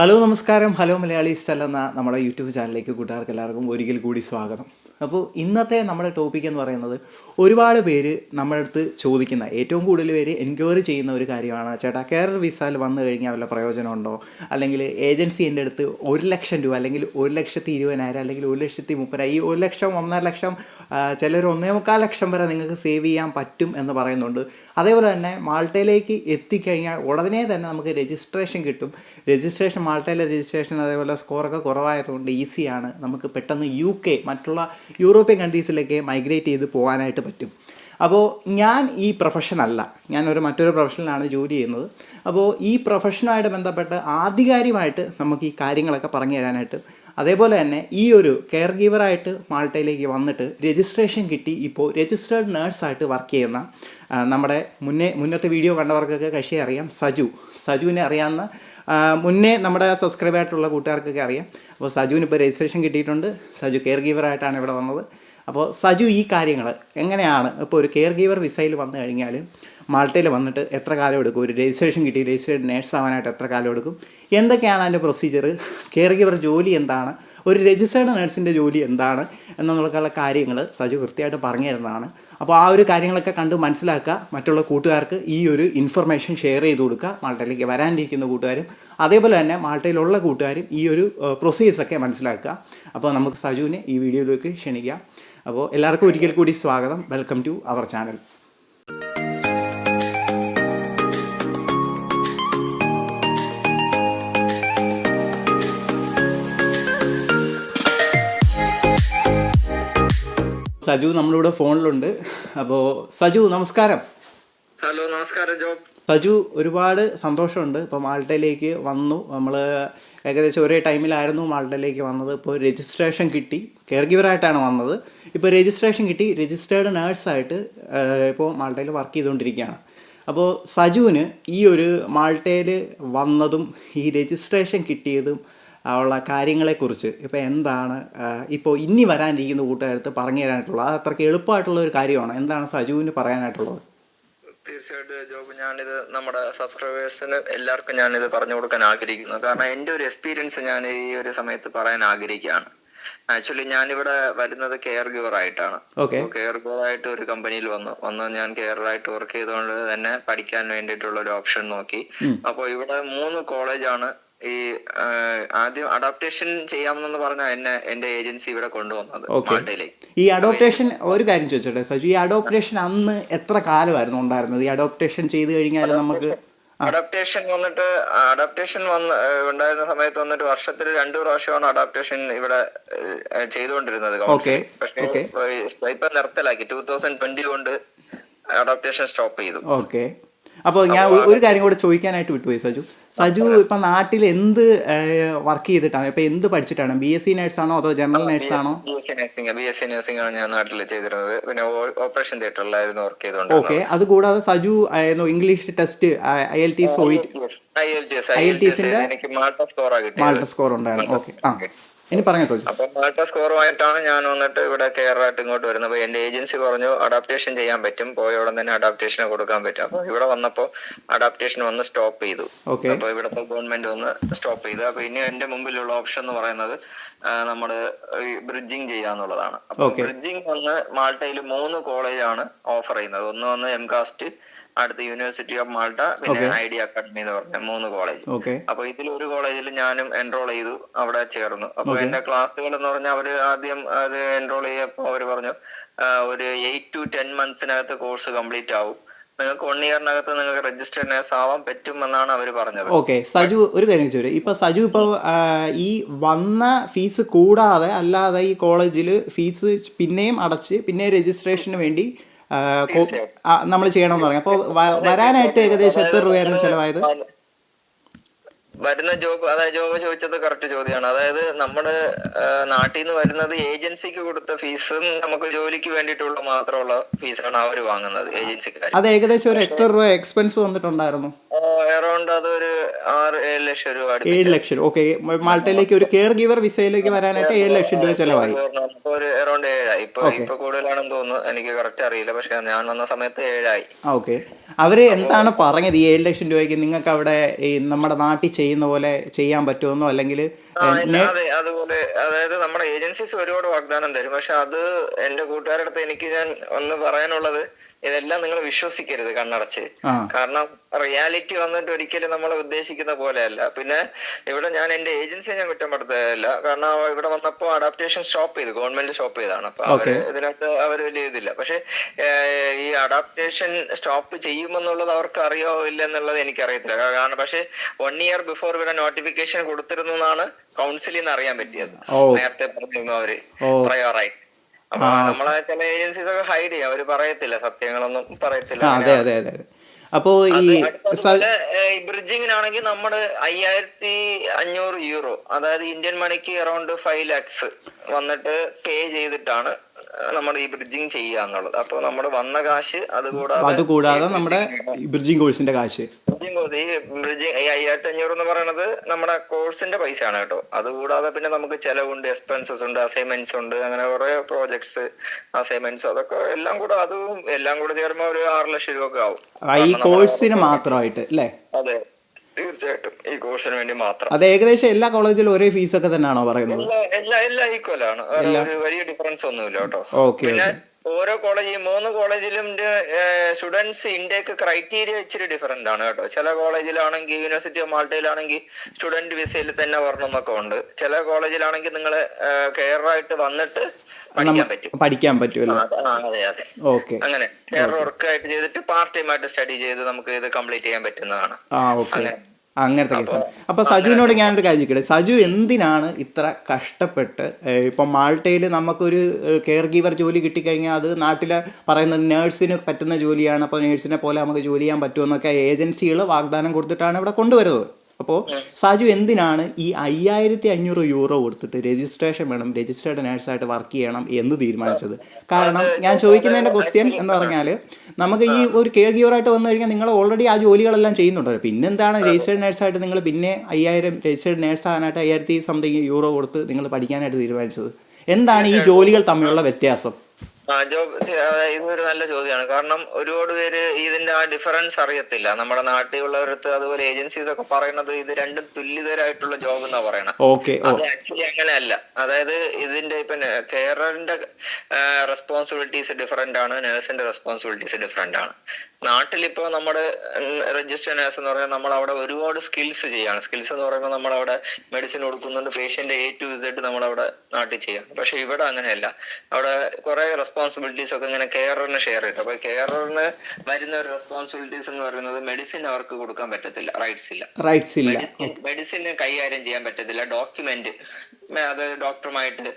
Hello നമസ്കാരം. Hello Malayali സ്റ്റൽ എന്ന നമ്മുടെ യൂട്യൂബ് ചാനലിലേക്ക് കൂട്ടുകാർക്ക് എല്ലാവർക്കും ഒരിക്കൽ കൂടി സ്വാഗതം. അപ്പോൾ ഇന്നത്തെ നമ്മുടെ ടോപ്പിക് എന്ന് പറയുന്നത് ഒരുപാട് പേര് നമ്മുടെ അടുത്ത് ചോദിക്കുന്ന ഏറ്റവും കൂടുതൽ പേര് എൻക്വയറി ചെയ്യുന്ന ഒരു കാര്യമാണ്. ചേട്ടാ കേരള വിസയിൽ വന്നു കഴിഞ്ഞാൽ വല്ല പ്രയോജനമുണ്ടോ? അല്ലെങ്കിൽ ഏജൻസി എന്റെ അടുത്ത് ഒരു ലക്ഷം രൂപ അല്ലെങ്കിൽ ഒരു ലക്ഷത്തി ഇരുപതിനായിരം അല്ലെങ്കിൽ ഒരു ലക്ഷത്തി മുപ്പതിനായിരം ഈ ഒരു ലക്ഷം ഒന്നര ലക്ഷം ചിലർ ഒന്നേ മുക്കാൽ ലക്ഷം വരെ നിങ്ങൾക്ക് സേവ് ചെയ്യാൻ പറ്റും എന്ന് പറയുന്നുണ്ട്. അതേപോലെ തന്നെ മാൾട്ടയിലേക്ക് എത്തിക്കഴിഞ്ഞാൽ ഉടനെ തന്നെ നമുക്ക് രജിസ്ട്രേഷൻ കിട്ടും. രജിസ്ട്രേഷൻ മാൾട്ടയിലെ രജിസ്ട്രേഷൻ അതേപോലെ സ്കോറൊക്കെ കുറവായതുകൊണ്ട് ഈസിയാണ് നമുക്ക് പെട്ടെന്ന് യു കെ മറ്റുള്ള യൂറോപ്യൻ കൺട്രീസിലേക്ക് മൈഗ്രേറ്റ് ചെയ്ത് പോകാനായിട്ട് പറ്റും. അപ്പോൾ ഞാൻ ഈ പ്രൊഫഷനല്ല ഞാൻ ഒരു മറ്റൊരു പ്രൊഫഷനിലാണ് ജോലി ചെയ്യുന്നത്. അപ്പോൾ ഈ പ്രൊഫഷനുമായിട്ട് ബന്ധപ്പെട്ട് ആധികാരികമായിട്ട് നമുക്ക് ഈ കാര്യങ്ങളൊക്കെ പറഞ്ഞു തരാനായിട്ട്. അതേപോലെ തന്നെ ഈ ഒരു കെയർ ഗീവറായിട്ട് മാൾട്ടയിലേക്ക് വന്നിട്ട് രജിസ്ട്രേഷൻ കിട്ടി. ഇപ്പോൾ രജിസ്റ്റേർഡ് നേഴ്സായിട്ട് വർക്ക് ചെയ്യുന്ന നമ്മുടെ മുന്നേ മുന്നത്തെ വീഡിയോ കണ്ടവർക്കൊക്കെ കക്ഷിയെ അറിയാം. സജു. സജുവിനെ അറിയാവുന്ന മുന്നേ നമ്മുടെ സബ്സ്ക്രൈബ് ആയിട്ടുള്ള കൂട്ടുകാർക്കൊക്കെ അറിയാം. അപ്പോൾ സജുവിന് ഇപ്പോൾ രജിസ്ട്രേഷൻ കിട്ടിയിട്ടുണ്ട്. സജു കെയർ ഗീവറായിട്ടാണ് ഇവിടെ വന്നത്. അപ്പോൾ സജു ഈ കാര്യങ്ങൾ എങ്ങനെയാണ് ഇപ്പോൾ ഒരു കെയർ ഗീവർ വിസയിൽ വന്നു കഴിഞ്ഞാൽ മാൾട്ടയിൽ വന്നിട്ട് എത്ര കാലം എടുക്കും? ഒരു രജിസ്ട്രേഷൻ കിട്ടി രജിസ്റ്റേഡ് നേഴ്സ് ആവാനായിട്ട് എത്ര കാലം എടുക്കും? എന്തൊക്കെയാണ് അതിന്റെ പ്രൊസീജിയർ കെയർ ഗീവർ ജോലി എന്താണ്? ഒരു രജിസ്റ്റേർഡ് നേഴ്സിന്റെ ജോലി എന്താണ്? എന്നുള്ള കാര്യങ്ങൾ സജു കൃത്യമായിട്ട് പറഞ്ഞു തരുന്നതാണ്. അപ്പോൾ ആ ഒരു കാര്യങ്ങളൊക്കെ കണ്ട് മനസ്സിലാക്കുക. മറ്റുള്ള കൂട്ടുകാർക്ക് ഈ ഒരു ഇൻഫർമേഷൻ ഷെയർ ചെയ്ത് കൊടുക്കുക. മാൾട്ടയിലേക്ക് വരാനിരിക്കുന്ന കൂട്ടുകാരും അതേപോലെ തന്നെ മാൾട്ടയിലുള്ള കൂട്ടുകാരും ഈ ഒരു പ്രൊസീജിയേഴ്സൊക്കെ മനസ്സിലാക്കുക. അപ്പോൾ നമുക്ക് സജുവിനെ ഈ വീഡിയോയിലേക്ക് ക്ഷണിക്കാം. അപ്പോൾ എല്ലാവർക്കും ഒരിക്കൽ കൂടി സ്വാഗതം. Welcome to our channel Saju നമ്മളിവിടെ ഫോണിലുണ്ട്. അപ്പോ സജു നമസ്കാരം. ഹലോ നമസ്കാരം ജോബ് സജു ഒരുപാട് സന്തോഷമുണ്ട്. ഇപ്പോൾ മാൾട്ടയിലേക്ക് വന്നു. നമ്മൾ ഏകദേശം ഒരേ ടൈമിലായിരുന്നു മാൾട്ടയിലേക്ക് വന്നത്. ഇപ്പോൾ രജിസ്ട്രേഷൻ കിട്ടി. കെയർ ഗിവറായിട്ടാണ് വന്നത്. ഇപ്പോൾ രജിസ്ട്രേഷൻ കിട്ടി. രജിസ്റ്റേർഡ് നേഴ്സായിട്ട് ഇപ്പോൾ മാൾട്ടയിൽ വർക്ക് ചെയ്തുകൊണ്ടിരിക്കുകയാണ്. അപ്പോൾ സജുവിന് ഈ ഒരു മാൾട്ടയിൽ വന്നതും ഈ രജിസ്ട്രേഷൻ കിട്ടിയതും ഉള്ള കാര്യങ്ങളെക്കുറിച്ച് ഇപ്പോൾ എന്താണ് ഇപ്പോൾ ഇനി വരാനിരിക്കുന്ന കൂട്ടുകാരത്ത് പറഞ്ഞു തരാനായിട്ടുള്ളത്. അത് അത്രയ്ക്ക് എളുപ്പമായിട്ടുള്ള ഒരു കാര്യമാണ്. എന്താണ് സജുവിന് പറയാനായിട്ടുള്ളത്? തീർച്ചയായിട്ടും ജോബ് ഞാനിത് നമ്മുടെ സബ്സ്ക്രൈബേഴ്സിന് എല്ലാവർക്കും ഞാനിത് പറഞ്ഞു കൊടുക്കാൻ ആഗ്രഹിക്കുന്നു. കാരണം എന്റെ ഒരു എക്സ്പീരിയൻസ് ഞാൻ ഈ ഒരു സമയത്ത് പറയാൻ ആഗ്രഹിക്കുകയാണ്. ആക്ച്വലി ഞാനിവിടെ വരുന്നത് കെയർ ഗിവർ ആയിട്ടാണ് കെയർ ഗിവർ ആയിട്ട് ഒരു കമ്പനിയിൽ വന്നു. വന്ന് ഞാൻ കെയറായിട്ട് വർക്ക് ചെയ്തുകൊണ്ട് തന്നെ പഠിക്കാൻ വേണ്ടിയിട്ടുള്ള ഒരു ഓപ്ഷൻ നോക്കി. അപ്പോൾ ഇവിടെ മൂന്ന് കോളേജാണ് ഈ ആദ്യം അഡോപ്റ്റേഷൻ ചെയ്യാമെന്ന് പറഞ്ഞ എന്നെ എന്റെ ഏജൻസി ഇവിടെ കൊണ്ടുവന്നത്. മാൾട്ടയിലേക്ക്. ഈ അഡോപ്റ്റേഷൻ ഒരു കാര്യം ചോദിച്ചോട്ടെ സജു? ഈ അഡോപ്റ്റേഷൻ അന്ന് എത്ര കാലമായിരുന്നു ഉണ്ടായിരുന്നത്? ഈ അഡോപ്റ്റേഷൻ ചെയ്ത് കഴിഞ്ഞാൽ നമുക്ക് അഡാപ്റ്റേഷൻ വന്നിട്ട് അഡാപ്റ്റേഷൻ വന്ന് ഉണ്ടായിരുന്ന സമയത്ത് വന്നിട്ട് വർഷത്തിൽ രണ്ടു പ്രാവശ്യമാണ് അഡാപ്റ്റേഷൻ ഇവിടെ ചെയ്തുകൊണ്ടിരുന്നത്. പക്ഷേ ഇപ്പൊ നിർത്തലാക്കി. ടൂ തൗസൻഡ് ട്വന്റി കൊണ്ട് അഡാപ്റ്റേഷൻ സ്റ്റോപ്പ് ചെയ്തു. ഓക്കെ അപ്പോൾ ഞാൻ ഒരു കാര്യം കൂടെ ചോദിക്കാനായിട്ട് വിട്ടുപോയി സജു. സജു ഇപ്പൊ നാട്ടിൽ എന്ത് വർക്ക് ചെയ്തിട്ടാണ്? ഇപ്പൊ എന്ത് പഠിച്ചിട്ടാണ്? ബി എസ് സി നേഴ്സാണോ അതോ ജനറൽ നേഴ്സ് ആണോ? ബി എസ് സി നഴ്സിംഗ് ആണ് ഞാൻ നാട്ടിൽ ചെയ്തിരുന്നത്. പിന്നെ ഓപ്പറേഷൻ തിയേറ്ററിലായിരുന്നു വർക്ക് ചെയ്തോണ്ട് ഓക്കെ അതുകൂടാതെ സജു ആയിരുന്നു English test I L T സോയിറ്റ് I L T എനിക്ക് മാൾട്ട സ്കോറാ കിട്ടിയത്. മാൾട്ട സ്കോർ ഉണ്ടായിരുന്നു. ഓക്കെ ആ. ഇനി പറഞ്ഞോ സജു അപ്പൊ മാൾട്ട സ്കോറുമായിട്ടാണ് ഞാൻ വന്നിട്ട് ഇവിടെ കെയറായിട്ട് ഇങ്ങോട്ട് വരുന്നത്. അപ്പൊ എന്റെ ഏജൻസി പറഞ്ഞു അഡാപ്റ്റേഷൻ ചെയ്യാൻ പറ്റും. പോയ ഉടൻ തന്നെ അഡാപ്റ്റേഷന് കൊടുക്കാൻ പറ്റും. അപ്പൊ ഇവിടെ വന്നപ്പോ അഡാപ്റ്റേഷൻ വന്ന് സ്റ്റോപ്പ് ചെയ്തു. അപ്പോൾ അപ്പൊ ഇവിടുത്തെ ഗവൺമെന്റ് വന്ന് സ്റ്റോപ്പ് ചെയ്തു. അപ്പൊ ഇനി എന്റെ മുമ്പിലുള്ള ഓപ്ഷൻ എന്ന് പറയുന്നത് നമ്മൾ ബ്രിഡ്ജിങ് ചെയ്യാന്നുള്ളതാണ്. അപ്പൊ. ബ്രിഡ്ജിങ് വന്ന് മാൾട്ടയിൽ മൂന്ന് കോളേജാണ് ഓഫർ ചെയ്യുന്നത്. ഒന്ന് വന്ന് എം കാസ്റ്റ് അടുത്ത യൂണിവേഴ്സിറ്റി ഓഫ് മാൾട്ട പിന്നെ ഐ ഡി അക്കാഡമി എന്ന് പറഞ്ഞ മൂന്ന് കോളേജ് അപ്പൊ ഇതിൽ ഒരു കോളേജിൽ ഞാനും എൻറോൾ ചെയ്തു അവിടെ ചേർന്നു. അപ്പൊ എന്റെ ക്ലാസ്സുകൾ എന്ന് പറഞ്ഞാൽ അവർ ആദ്യം അത് എൻറോൾ ചെയ്യപ്പോ അവർ പറഞ്ഞു ഒരു എയ്റ്റ് ടു ടെൻ മന്ത്സിനകത്ത് കോഴ്സ് കംപ്ലീറ്റ് ആവും. നിങ്ങൾക്ക് വൺ ഇയറിനകത്ത് നിങ്ങൾക്ക് രജിസ്റ്റേഡ് നേഴ്സ് ആവാൻ പറ്റും എന്നാണ് അവർ പറഞ്ഞത്. ഓക്കെ സജു ഒരു കാര്യം ചോദിച്ചു ഇപ്പൊ സജു ഇപ്പൊ ഈ വന്ന ഫീസ് കൂടാതെ അല്ലാതെ ഈ കോളേജിൽ ഫീസ് പിന്നെയും അടച്ച് പിന്നെ രജിസ്ട്രേഷന് വേണ്ടി നമ്മൾ ചെയ്യണമെന്ന് പറഞ്ഞു. അപ്പോൾ വരാനായിട്ട് ഏകദേശം എത്ര രൂപയായിരുന്നു ചെലവായത്? വരുന്ന ജോബ് അതായത് ജോബ് ചോദിച്ചത് കറക്റ്റ് ചോദ്യമാണ്. അതായത് നമ്മുടെ നാട്ടിൽ നിന്ന് വരുന്നത് ഏജൻസിക്ക് കൊടുത്ത ഫീസും നമുക്ക് ജോലിക്ക് വേണ്ടിയിട്ടുള്ള മാത്രമുള്ള ഫീസാണ് അവർ വാങ്ങുന്നത് ഏജൻസിക്കാർ അത് ഏകദേശം ഒരു എത്ര രൂപ എക്സ്പെൻസ് വന്നിട്ടുണ്ടായിരുന്നു. അറൗണ്ട് അതൊരു ആറ് ഏഴ് ലക്ഷം രൂപ ഏഴ് ലക്ഷം ഓക്കെ. മാൾട്ടയിലേക്ക് ഒരു കെയർ ഗിവർ വിസയിലേക്ക് വരാനായിട്ട് ഏഴ് ലക്ഷം രൂപ ചെലവായി. ഒരു അറൗണ്ട് ഏഴായി. ഇപ്പൊ ഇപ്പൊ കൂടുതലാണെന്ന് തോന്നുന്നു. എനിക്ക് കറക്റ്റ് അറിയില്ല. പക്ഷെ ഞാൻ വന്ന സമയത്ത് ഏഴായി. ഓക്കെ. അവർ എന്താണ് പറഞ്ഞത്? ഈ ഏഴ് ലക്ഷം രൂപയ്ക്ക് നിങ്ങൾക്ക് അവിടെ ഈ നമ്മുടെ നാട്ടിൽ ചെയ്യുന്ന പോലെ ചെയ്യാൻ പറ്റുമെന്നോ? അല്ലെങ്കിൽ അതെ. അതുപോലെ അതായത് നമ്മുടെ ഏജൻസീസ് ഒരുപാട് വാഗ്ദാനം തരും. പക്ഷെ അത് എന്റെ കൂട്ടുകാരുടെ അടുത്ത് എനിക്ക് ഞാൻ ഒന്ന് പറയാനുള്ളത് ഇതെല്ലാം നിങ്ങൾ വിശ്വസിക്കരുത് കണ്ണടച്ച്. കാരണം റിയാലിറ്റി വന്നിട്ട് ഒരിക്കലും നമ്മൾ ഉദ്ദേശിക്കുന്ന പോലെയല്ല. പിന്നെ ഇവിടെ ഞാൻ എന്റെ ഏജൻസിയെ ഞാൻ കുറ്റപ്പെടുത്തുകയല്ല കാരണം ഇവിടെ വന്നപ്പോ അഡാപ്റ്റേഷൻ സ്റ്റോപ്പ് ചെയ്തു. ഗവൺമെന്റ് സ്റ്റോപ്പ് ചെയ്താണ് അപ്പൊ അവർ ഇതിനകത്ത് അവർ വലിയ ഇതില്ല. പക്ഷെ ഈ അഡാപ്റ്റേഷൻ സ്റ്റോപ്പ് ചെയ്യുമെന്നുള്ളത് അവർക്ക് അറിയോ ഇല്ല എന്നുള്ളത് എനിക്കറിയത്തില്ല കാരണം പക്ഷെ വൺ ഇയർ ബിഫോർ ഇവിടെ നോട്ടിഫിക്കേഷൻ കൊടുത്തിരുന്നു എന്നാണ് കൗൺസിലിൽ നിന്ന് അറിയാൻ പറ്റിയത്. നേരത്തെ പറഞ്ഞു അവർ പ്രയോറായിട്ട് നമ്മളെ ചില ഏജൻസീസ് ഒക്കെ ഹൈഡ് ചെയ്യും. അവർ പറയത്തില്ല സത്യങ്ങളൊന്നും പറയത്തില്ല. അതെ അതെ അതെ അപ്പോ ഈ ബ്രിഡ്ജിങ്ങിനാണെങ്കിൽ നമ്മുടെ അയ്യായിരത്തി അഞ്ഞൂറ് യൂറോ അതായത് ഇന്ത്യൻ മണിക്ക് അറൌണ്ട് ഫൈവ് ലാക്സ് വന്നിട്ട് പേ ചെയ്തിട്ടാണ് നമ്മുടെ ഈ ബ്രിഡ്ജിങ് ചെയ്യുക എന്നുള്ളത്. അപ്പൊ നമ്മുടെ വന്ന കാശ് അതുകൂടാതെ അത് കൂടാതെ നമ്മുടെ ബ്രിഡ്ജിങ് കോഴ്സിന്റെ കാശ്. ബ്രിഡ്ജിങ് കോഴ്സ് ഈ ബ്രിഡ്ജിങ് ഈ അയ്യായിരത്തി അഞ്ഞൂറ് എന്ന് പറയുന്നത് നമ്മുടെ കോഴ്സിന്റെ പൈസ ആണ് കേട്ടോ. അതുകൂടാതെ പിന്നെ നമുക്ക് ചെലവുണ്ട് എക്സ്പെൻസസ് ഉണ്ട് അസൈൻമെന്റ്സ് ഉണ്ട് അങ്ങനെ കുറെ പ്രോജക്ട്സ് അസൈൻമെന്റ്സ് അതൊക്കെ എല്ലാം കൂടെ അതും എല്ലാം കൂടെ ചേർന്ന ഒരു ആറ് ലക്ഷം രൂപ ഒക്കെ ആവും. ഈ കോഴ്സിന് മാത്രമായിട്ട് അല്ലേ? അതെ. തീർച്ചയായിട്ടും. ഈ കോഴ്സിന് വേണ്ടി മാത്രം. അത് ഏകദേശം എല്ലാ കോളേജിലും ഒരേ ഫീസ് ഒക്കെ തന്നെയാണോ പറയുന്നത്? എല്ലാ എല്ലാ ഈക്വൽ ആണ്. വലിയ ഡിഫറൻസ് ഒന്നുമില്ല കേട്ടോ. ഓക്കെ. ഓരോ കോളേജ് മൂന്ന് കോളേജിലും സ്റ്റുഡൻസ് ഇൻടേക്ക് ക്രൈറ്റീരിയ ഇച്ചിരി ഡിഫറെന്റ് ആണ് കേട്ടോ. ചില കോളേജിലാണെങ്കിൽ യൂണിവേഴ്സിറ്റി ഓഫ് മാൾട്ടയിലാണെങ്കിൽ സ്റ്റുഡന്റ് വിസയിൽ തന്നെ വരണം എന്നൊക്കെ ഉണ്ട്. ചില കോളേജിലാണെങ്കിൽ നിങ്ങൾ കെയറായിട്ട് വന്നിട്ട് പഠിക്കാൻ പറ്റും. പഠിക്കാൻ പറ്റുമല്ലോ അതെ അതെ. ഓക്കെ. അങ്ങനെ കെയർ വർക്ക് ആയിട്ട് ചെയ്തിട്ട് പാർട്ട് ടൈം ആയിട്ട് സ്റ്റഡി ചെയ്ത് നമുക്ക് ഇത് കംപ്ലീറ്റ് ചെയ്യാൻ പറ്റുന്നതാണ്. ഓക്കെ. അങ്ങനത്തെ കേസാണ് അപ്പൊ സജുവിനോട് ഞാനൊരു കാര്യം ചോദിക്കട്ടെ? സജു എന്തിനാണ് ഇത്ര കഷ്ടപ്പെട്ട് ഇപ്പൊ മാൾട്ടയിൽ നമുക്കൊരു കെയർ ഗീവർ ജോലി കിട്ടിക്കഴിഞ്ഞാൽ അത് നാട്ടിലെ പറയുന്നത് നേഴ്സിന് പറ്റുന്ന ജോലിയാണ്. അപ്പൊ നേഴ്സിനെ പോലെ നമുക്ക് ജോലി ചെയ്യാൻ പറ്റുമെന്നൊക്കെ ഏജൻസികൾ വാഗ്ദാനം കൊടുത്തിട്ടാണ് ഇവിടെ കൊണ്ടുവരുന്നത്. അപ്പോൾ സാജു എന്തിനാണ് ഈ അയ്യായിരത്തി അഞ്ഞൂറ് യൂറോ കൊടുത്തിട്ട് രജിസ്ട്രേഷൻ വേണം രജിസ്റ്റേർഡ് നേഴ്സായിട്ട് വർക്ക് ചെയ്യണം എന്ന് തീരുമാനിച്ചത്? കാരണം ഞാൻ ചോദിക്കുന്നതിന്റെ ക്വസ്റ്റ്യൻ എന്ന് പറഞ്ഞാൽ നമുക്ക് ഈ ഒരു കെയർ ഗീവറായിട്ട് വന്നു കഴിഞ്ഞാൽ നിങ്ങൾ ഓൾറെഡി ആ ജോലികളെല്ലാം ചെയ്യുന്നുണ്ടല്ലോ. പിന്നെന്താണ് രജിസ്റ്റേർഡ് നേഴ്സായിട്ട് നിങ്ങൾ പിന്നെ അയ്യായിരം രജിസ്റ്റേർഡ് നേഴ്സ് ആകാനായിട്ട് അയ്യായിരത്തി സംതിങ് യൂറോ കൊടുത്ത് നിങ്ങൾ പഠിക്കാനായിട്ട് തീരുമാനിച്ചത്? എന്താണ് ഈ ജോലികൾ തമ്മിലുള്ള വ്യത്യാസം? ഇതൊരു നല്ല ചോദ്യമാണ്. കാരണം ഒരുപാട് പേര് ഇതിന്റെ ആ ഡിഫറൻസ് അറിയത്തില്ല. നമ്മുടെ നാട്ടിലുള്ളവരടുത്ത് അതുപോലെ ഏജൻസീസ് ഒക്കെ പറയുന്നത് ഇത് രണ്ടും തുല്യതരായിട്ടുള്ള ജോബ് എന്നാ പറയണത് ഓക്കെ അത് ആക്ച്വലി അങ്ങനെയല്ല. അതായത് ഇതിന്റെ ഇപ്പൊ കെയറിന്റെ റെസ്പോൺസിബിലിറ്റീസ് ഡിഫറെന്റ് ആണ് നഴ്സിന്റെ റെസ്പോൺസിബിലിറ്റീസ് ഡിഫറെന്റ് ആണ്. നാട്ടിലിപ്പോ നമ്മുടെ രജിസ്റ്റർ നേഴ്സ് എന്ന് പറഞ്ഞാൽ നമ്മൾ അവിടെ ഒരുപാട് സ്കിൽസ് ചെയ്യാണ്. സ്കിൽസ് എന്ന് പറയുമ്പോൾ നമ്മൾ അവിടെ മെഡിസിൻ കൊടുക്കുന്നുണ്ട്. പേഷ്യന്റ് എ ടു ഇസഡ് നമ്മൾ അവിടെ നാട്ടിൽ ചെയ്യാം പക്ഷെ ഇവിടെ അങ്ങനെയല്ല. അവിടെ കുറെ റെസ്പോൺസിബിലിറ്റീസ് ഒക്കെ ഇങ്ങനെ കെയറിന് ഷെയർ ചെയ്തു അപ്പൊ കെയറിന് വരുന്ന ഒരു റെസ്പോൺസിബിലിറ്റീസ് എന്ന് പറയുന്നത് മെഡിസിൻ അവർക്ക് കൊടുക്കാൻ പറ്റത്തില്ല. റൈറ്റ്സ് ഇല്ല. റൈറ്റ്സ് ഇല്ല. മെഡിസിൻ കൈകാര്യം ചെയ്യാൻ പറ്റത്തില്ല. ഡോക്യുമെന്റ് അത് ഡോക്ടറുമായിട്ട്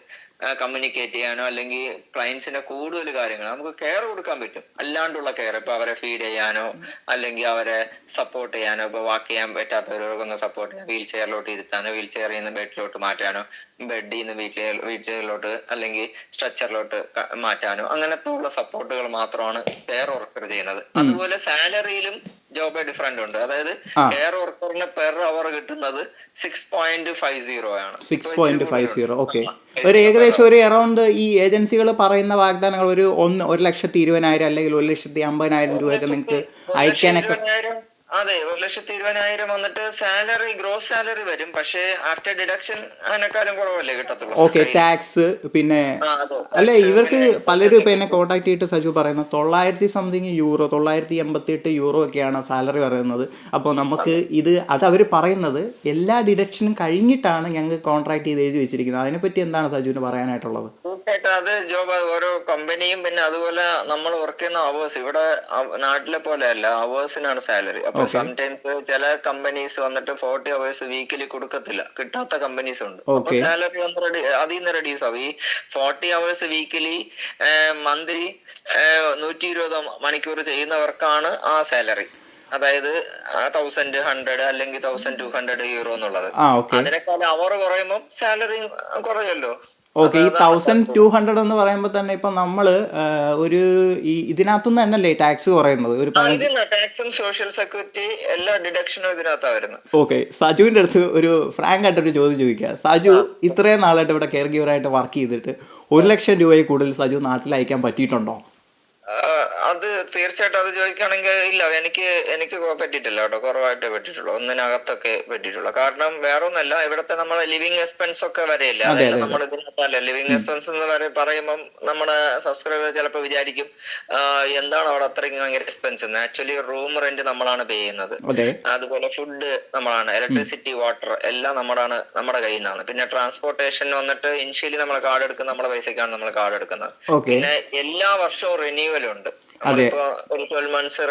കമ്മ്യൂണിക്കേറ്റ് ചെയ്യാനോ അല്ലെങ്കിൽ ക്ലയൻസിന്റെ കൂടുതൽ കാര്യങ്ങൾ നമുക്ക് കെയർ കൊടുക്കാൻ പറ്റും. അല്ലാണ്ടുള്ള കെയർ ഇപ്പൊ അവരെ ഫീഡ് ചെയ്യാനോ അല്ലെങ്കിൽ അവരെ സപ്പോർട്ട് ചെയ്യാനോ ഇപ്പൊ വാക്ക് ചെയ്യാൻ പറ്റാത്തവരൊക്കെ സപ്പോർട്ട് ചെയ്യാൻ വീൽ ചെയറിലോട്ട് ഇരുത്താനോ വീൽ ചെയറിൽ നിന്ന് ബെഡിലോട്ട് മാറ്റാനോ ബെഡിൽ നിന്ന് വീട്ടിൽ വീൽ ചെയറിലോട്ട് അല്ലെങ്കിൽ സ്ട്രെച്ചറിലോട്ട് മാറ്റാനോ അങ്ങനത്തെ ഉള്ള സപ്പോർട്ടുകൾ മാത്രമാണ് കെയർ വർക്കർ ചെയ്യുന്നത്. അതുപോലെ സാലറിയിലും ജോബ് ഡിഫറെന്റ് ഉണ്ട്. അതായത് എയർ വർക്കറിന് പെർ അവർ കിട്ടുന്നത് സിക്സ് പോയിന്റ് ഫൈവ് സീറോ ആണ്. Six point five zero okay ഒരു ഏകദേശം ഒരു അറൗണ്ട് ഈ ഏജൻസികൾ പറയുന്ന വാഗ്ദാനങ്ങൾ ഒരു ഒന്ന് ഒരു ലക്ഷത്തി ഇരുപതിനായിരം അല്ലെങ്കിൽ ഒരു ലക്ഷത്തി അമ്പതിനായിരം രൂപയൊക്കെ നിങ്ങൾക്ക് അയക്കാനൊക്കെ അതെ ഒരു ലക്ഷത്തി ഇരുപതിനായിരം വന്നിട്ട് സാലറി ഗ്രോസ് സാലറി വരും. പക്ഷേ ആഫ്റ്റർ ഡിഡക്ഷൻ അതിനേക്കാളും കുറവല്ലേ കിട്ടത്തുള്ളൂ. ഓക്കെ ടാക്സ് പിന്നെ അല്ലെ ഇവർക്ക് പലരും ഇപ്പൊ എന്നെ കോൺടാക്ട് ചെയ്തിട്ട് സജു പറയുന്നത് തൊള്ളായിരത്തി സംതിങ് യൂറോ തൊള്ളായിരത്തി എൺപത്തി എട്ട് യൂറോ ഒക്കെയാണ് സാലറി പറയുന്നത്. അപ്പോൾ നമുക്ക് ഇത് അത് അവർ പറയുന്നത് എല്ലാ ഡിഡക്ഷനും കഴിഞ്ഞിട്ടാണ് ഞങ്ങൾ കോൺട്രാക്ട് ചെയ്ത് എഴുതി വെച്ചിരിക്കുന്നത്. അതിനെപ്പറ്റി എന്താണ് സജുവിന് പറയാനായിട്ടുള്ളത്? തീർച്ചയായിട്ടും അത് ജോബ് ഓരോ കമ്പനിയും പിന്നെ അതുപോലെ നമ്മൾ വർക്ക് ചെയ്യുന്ന അവേഴ്സ് ഇവിടെ നാട്ടിലെ പോലെ അല്ല അവേഴ്സിനാണ് സാലറി അപ്പൊ സംടൈംസ് ചില കമ്പനീസ് വന്നിട്ട് ഫോർട്ടി അവേഴ്സ് വീക്കിലി കൊടുക്കത്തില്ല. കിട്ടാത്ത കമ്പനീസ് ഉണ്ട്. അപ്പൊ. സാലറി ഒന്ന് റെഡി അതിൽ നിന്ന് റെഡ്യൂസ് ആവും. ഈ ഫോർട്ടി അവേഴ്സ് വീക്കിലി മന്ത്ലി നൂറ്റി ഇരുപത് മണിക്കൂർ ചെയ്യുന്നവർക്കാണ് ആ സാലറി അതായത് തൗസൻഡ് ഹൺഡ്രഡ് അല്ലെങ്കിൽ തൗസൻഡ് ടു ഹൺഡ്രഡ് യൂറോ എന്നുള്ളത്. അതിനേക്കാൾ അവർ കുറയുമ്പോൾ സാലറി കുറയുമല്ലോ ഓക്കെ ഈ തൗസൻഡ് ടു ഹൺഡ്രഡ് എന്ന് പറയുമ്പോൾ തന്നെ ഇപ്പൊ നമ്മൾ ഒരു ഈ ഇതിനകത്തുനിന്ന് തന്നെയല്ലേ ടാക്സ് കുറയുന്നത്? ഒരു ടാക്സും സോഷ്യൽ സെക്യൂരിറ്റി എല്ലാ ഡിഡക്ഷനും ഇതിനകത്താ വരുന്നത് ഓക്കെ സജുവിന്റെ അടുത്ത് ഒരു ഫ്രാങ്ക് ആയിട്ട് ഒരു ചോദ്യം ചോദിക്കുക സജു ഇത്രയും നാളായിട്ട് ഇവിടെ കെയർ ഗീവറായിട്ട് വർക്ക് ചെയ്തിട്ട് ഒരു ലക്ഷം രൂപയിൽ കൂടുതൽ സജു നാട്ടിൽ അയക്കാൻ പറ്റിയിട്ടുണ്ടോ? അത് തീർച്ചയായിട്ടും അത് ചോദിക്കുകയാണെങ്കിൽ ഇല്ല എനിക്ക് എനിക്ക് പറ്റിയിട്ടില്ല കേട്ടോ. കുറവായിട്ടേ പറ്റിയിട്ടുള്ളൂ. ഒന്നിനകത്തൊക്കെ പറ്റിയിട്ടുള്ളൂ. കാരണം വേറെ ഒന്നല്ല ഇവിടുത്തെ നമ്മുടെ ലിവിങ് എക്സ്പെൻസ് ഒക്കെ വരെയില്ല? അതെ, അതായത് നമ്മൾ നമ്മുടെ ഇതിനകത്തല്ല ലിവിങ് എക്സ്പെൻസ് എന്ന് വരെ പറയുമ്പം നമ്മുടെ സബ്സ്ക്രൈബർ ചിലപ്പോൾ വിചാരിക്കും എന്താണ് അവിടെ അത്രയ്ക്ക് ഭയങ്കര എക്സ്പെൻസ് എന്ന്? ആക്ച്വലി റൂം റെന്റ് നമ്മളാണ് പേ ചെയ്യുന്നത്. അതുപോലെ ഫുഡ് നമ്മളാണ്. ഇലക്ട്രിസിറ്റി വാട്ടർ എല്ലാം നമ്മളാണ് നമ്മുടെ കയ്യിൽ നിന്നാണ്. പിന്നെ ട്രാൻസ്പോർട്ടേഷൻ വന്നിട്ട് ഇനിഷ്യലി നമ്മൾ കാർഡ് എടുക്കുന്ന നമ്മുടെ പൈസക്കാണ് നമ്മൾ കാർഡ് എടുക്കുന്നത്. പിന്നെ എല്ലാ വർഷവും റിന്യൂവൽ ഉണ്ട്. ഒരു ട്വൽവ് മന്ത്സ്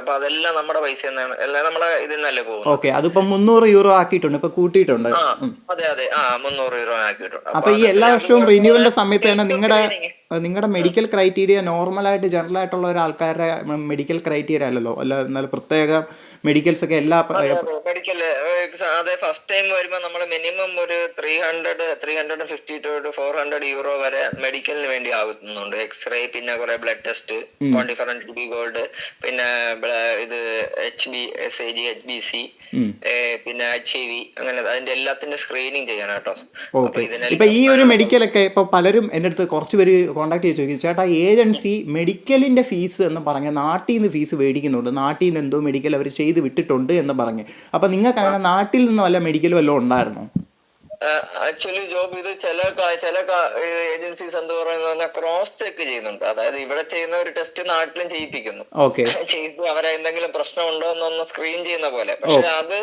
അപ്പൊ അതെല്ലാം നമ്മുടെ പൈസ എല്ലാം നമ്മുടെ ഇതിൽ നിന്നല്ലേ പോകുന്നത്. ഓക്കെ അതിപ്പോ മുന്നൂറ് യൂറോ ആക്കിയിട്ടുണ്ട്. ഇപ്പൊ കൂട്ടിയിട്ടുണ്ട്. അതെ അതെ. ആ മുന്നൂറ് യൂറോ ആക്കിയിട്ടുണ്ട്. അപ്പൊ ഈ എല്ലാ വർഷവും റിന്യൂവലിന്റെ സമയത്ത് തന്നെ നിങ്ങളുടെ നിങ്ങളുടെ മെഡിക്കൽ ക്രൈറ്റീരിയ നോർമൽ ആയിട്ട് ജനറൽ ആയിട്ടുള്ള ഒരു ആൾക്കാരുടെ മെഡിക്കൽ ക്രൈറ്റീരിയ അല്ലല്ലോ? അല്ല എന്നാൽ പ്രത്യേക മെഡിക്കൽസ് ഒക്കെ എല്ലാ മെഡിക്കൽ അതെ ഫസ്റ്റ് ടൈം വരുമ്പോ നമ്മൾ മിനിമം ഒരു three hundred three hundred fifty to four hundred euro വരെ മെഡിക്കലിന് വേണ്ടി ആകുന്നുണ്ട് എക്സ്റേ പിന്നെ കുറെ blood test different B gold പിന്നെ ഇത് H B S A G H B C പിന്നെ എച്ച് ഐ വി അങ്ങനെ അതിന്റെ എല്ലാത്തിന്റെ സ്ക്രീനിങ് ചെയ്യണം കേട്ടോ. ഇപ്പൊ ഈ ഒരു മെഡിക്കൽ ഒക്കെ ഇപ്പൊ പലരും എന്റെ അടുത്ത് കുറച്ച് പേര് കോൺടാക്ട് ചെയ്ത് ചോദിക്കും ചേട്ടാ ഏജൻസി മെഡിക്കലിന്റെ ഫീസ് എന്ന് പറഞ്ഞ നാട്ടിൽ നിന്ന് ഫീസ് മേടിക്കുന്നുണ്ട് നാട്ടിൽ നിന്ന് എന്തോ മെഡിക്കൽ അവർ ചെയ്ത് വിട്ടിട്ടുണ്ട് എന്ന് പറഞ്ഞു. അപ്പൊ നിങ്ങൾക്ക് അങ്ങനെ നാട്ടിൽ നിന്ന് വല്ല മെഡിക്കൽ വല്ലതും ഉണ്ടായിരുന്നോ? ആക്ച്വലി ജോബ് ഇത് ചില ചില ഏജൻസീസ് എന്ത് പറയുന്ന ക്രോസ് ചെക്ക് ചെയ്യുന്നുണ്ട്. അതായത് ഇവിടെ ചെയ്യുന്ന ഒരു ടെസ്റ്റ് നാട്ടിലും ചെയ്യിപ്പിക്കുന്നു. ഓക്കെ ചെയ്ത് അവരെ എന്തെങ്കിലും പ്രശ്നം ഉണ്ടോ എന്നൊന്ന് സ്ക്രീൻ ചെയ്യുന്ന പോലെ. പക്ഷെ അത്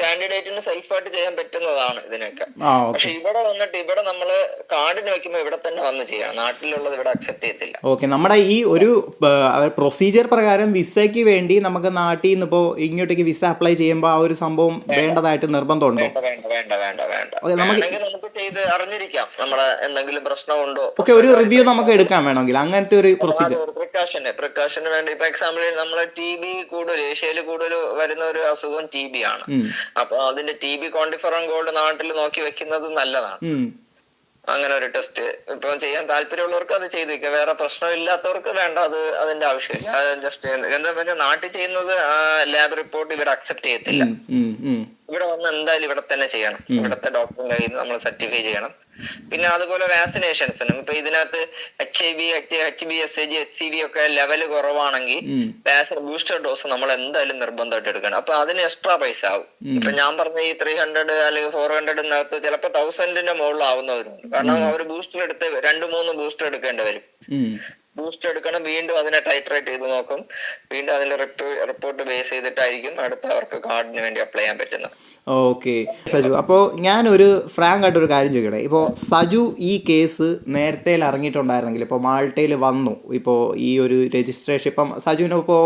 കാൻഡിഡേറ്റിന് സെൽഫായിട്ട് ചെയ്യാൻ പറ്റുന്നതാണ് ഇതിനൊക്കെ. പക്ഷെ ഇവിടെ വന്നിട്ട് ഇവിടെ നമ്മൾ കാർഡിന് വെക്കുമ്പോ ഇവിടെ തന്നെ വന്ന് ചെയ്യണം. നാട്ടിലുള്ളത് ഇവിടെ അക്സെപ്റ്റ് ചെയ്യത്തില്ല. ഓക്കെ നമ്മുടെ ഈ ഒരു പ്രൊസീജിയർ പ്രകാരം വിസയ്ക്ക് വേണ്ടി നമുക്ക് നാട്ടിൽ നിന്ന് ഇപ്പോൾ ഇങ്ങോട്ടേക്ക് വിസ അപ്ലൈ ചെയ്യുമ്പോൾ ആ ഒരു സംഭവം വേണ്ടതായിട്ട് നിർബന്ധമുണ്ടോ? വേണ്ട വേണ്ട വേണ്ട വേണ്ട. വേണ്ട. നമുക്ക് ചെയ്ത് അറിഞ്ഞിരിക്കാം. നമ്മളെ എന്തെങ്കിലും പ്രശ്നമുണ്ടോ? ഓക്കെ ഒരു റിവ്യൂ നമുക്ക് എടുക്കാൻ വേണമെങ്കിൽ. അങ്ങനത്തെ ഒരു പ്രൊസീജിയർ പ്രിക്കോഷന് പ്രിക്കോഷന് വേണ്ടി ഇപ്പൊ എക്സാമ്പിൾ നമ്മളെ ടി ബി കൂടുതൽ ഏഷ്യയിൽ കൂടുതൽ വരുന്ന ഒരു അസുഖം ടി ബി ആണ്. അപ്പൊ അതിന്റെ ടി ബി കോണ്ടിഫറം ഗോൾഡ് നാട്ടിൽ നോക്കി വെക്കുന്നത് നല്ലതാണ്. അങ്ങനെ ഒരു ടെസ്റ്റ് ഇപ്പൊ ചെയ്യാൻ താല്പര്യമുള്ളവർക്ക് അത് ചെയ്ത് വെക്കാം വേറെ പ്രശ്നമില്ലാത്തവർക്ക് വേണ്ട അത് അതിന്റെ ആവശ്യമില്ല. ജസ്റ്റ് എന്താ പറഞ്ഞാൽ നാട്ടിൽ ചെയ്യുന്നത് ലാബ് റിപ്പോർട്ട് ഇവിടെ അക്സെപ്റ്റ് ചെയ്യത്തില്ല. ഇവിടെ വന്ന് എന്തായാലും ഇവിടെ തന്നെ ചെയ്യണം. ഇവിടുത്തെ ഡോക്ടറിന്റെ കയ്യിൽ നിന്ന് നമ്മൾ സർട്ടിഫൈ ചെയ്യണം. പിന്നെ അതുപോലെ വാക്സിനേഷൻസിനും ഇപ്പൊ ഇതിനകത്ത് H I B H B S A G H C B ഒക്കെ ലെവൽ കുറവാണെങ്കിൽ വാക്സിൻ ബൂസ്റ്റർ ഡോസ് നമ്മൾ എന്തായാലും നിർബന്ധമായിട്ട് എടുക്കണം. അപ്പൊ അതിന് എക്സ്ട്രാ പൈസ ആവും. ഇപ്പൊ ഞാൻ പറഞ്ഞ ഈ ത്രീ ഹൺഡ്രഡ് അല്ലെങ്കിൽ ഫോർ ഹൺഡ്രഡിനകത്ത് ചിലപ്പോൾ തൗസൻഡിന്റെ മുകളിലാവുന്നവരുണ്ട്. കാരണം അവർ ബൂസ്റ്റർ എടുത്ത് രണ്ട് മൂന്ന് ബൂസ്റ്റർ എടുക്കേണ്ടി വരും. ബൂസ്റ്റർ എടുക്കണം. വീണ്ടും അതിനെ ടൈറ്ററേറ്റ് ചെയ്ത് നോക്കും. വീണ്ടും അതിന്റെ റിപ്പോർട്ട് ബേസ് ചെയ്തിട്ടായിരിക്കും അടുത്ത അവർക്ക് കാർഡിന് വേണ്ടി അപ്ലൈ ചെയ്യാൻ പറ്റുന്നത്. ഓക്കെ സജു അപ്പോൾ ഞാനൊരു ഫ്രാങ്ക് ആയിട്ട് ഒരു കാര്യം ചോദിക്കട്ടെ? ഇപ്പോൾ സജു ഈ കേസ് നേരത്തെ ഇറങ്ങിയിട്ടുണ്ടായിരുന്നെങ്കിൽ ഇപ്പോൾ മാൾട്ടയിൽ വന്നു. ഇപ്പോൾ ഈ ഒരു രജിസ്ട്രേഷൻ ഇപ്പം സജുവിന് ഇപ്പോൾ